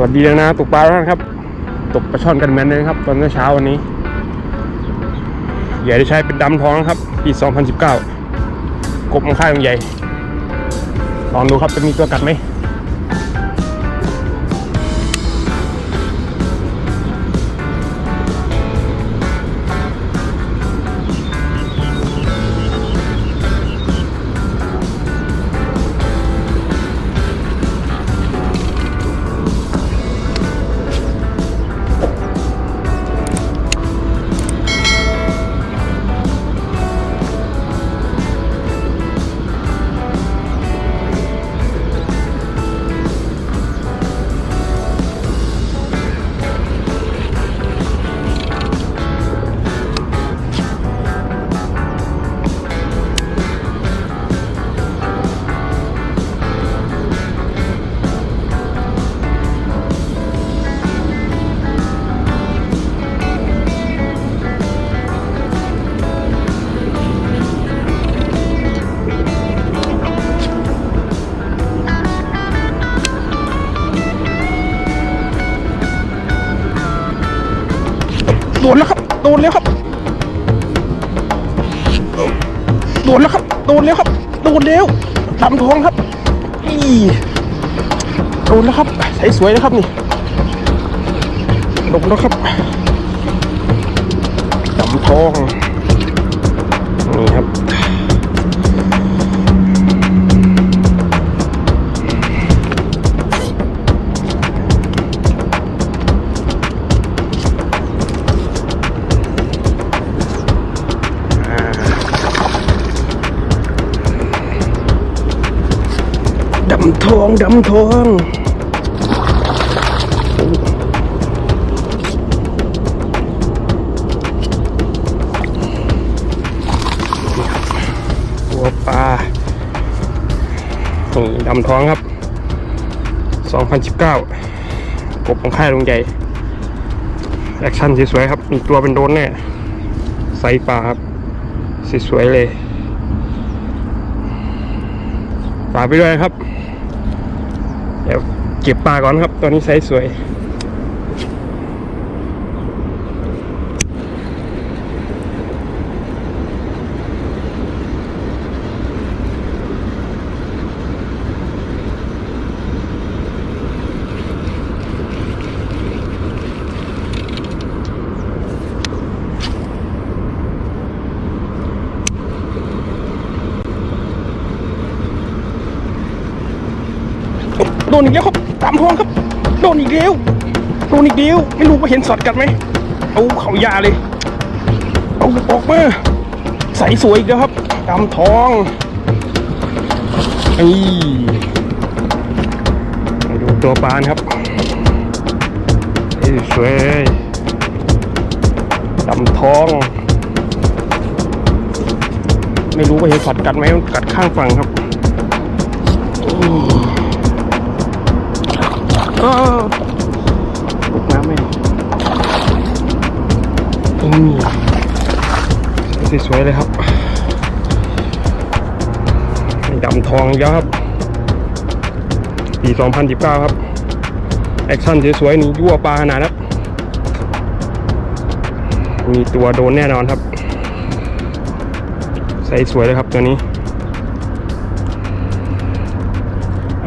วัสดีนะตกปลาแล้วนครับ ตกปลาช่อนกันแมนเลยนะครับ ตอนเช้าวันนี้ใหญ่ได้ใช้เป็นดำท้องครับปี2019 กบมันค่ายมันใหญ่ลองดูครับจะมีตัวกัดไหม ดนแล้วครับโดนแล้วครับโดนแล้วครับโดนแล้วครับโดนแล้วดำทองครับอีโดนแล้วครับใสสวยนะครับนี่ลงแล้วครับดำทองนี่ครับำทองดำทองหัวปลานี่ดำทองครับ 2019 กบของค่ายลงใหญ่ แอคชั่นสวยๆครับ มีตัวเป็นโดนแน่ไซส์ปลาครับสวยๆเลยฝากไปด้วยครับ เดี๋ยวเก็บปลาก่อนครับ ตอนนี้ไซส์สวย นอีกแล้วครับตามทองครับโดนอีกแล้วโดนอีกแล้วไม่รู้ว่าเห็นสอดกัดไหมเอาเขายาเลยเอาออกมาใสสวยอีกแล้วครับตามทองนี่มาดูตัวปลานครับนี่สวยเลยดำทอง ไม่รู้ว่าเห็นสอดกัดไหมมันกัดข้างฝั่งครับ อออลุกน้ำไหมอืมสวยๆเลยครับดำทองเยอะครับปี 2019 ครับ แอคชั่นสวยๆนี่ยั่วปลาขนาดครับ มีตัวโดนแน่นอนครับ ใส่สวยเลยครับตัวนี้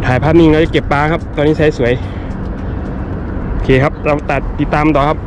ถ่ายภาพนิ่งแล้วจะเก็บปลาครับ ตอนนี้ไซส์สวย โอเคครับ เราตัดติดตามต่อครับ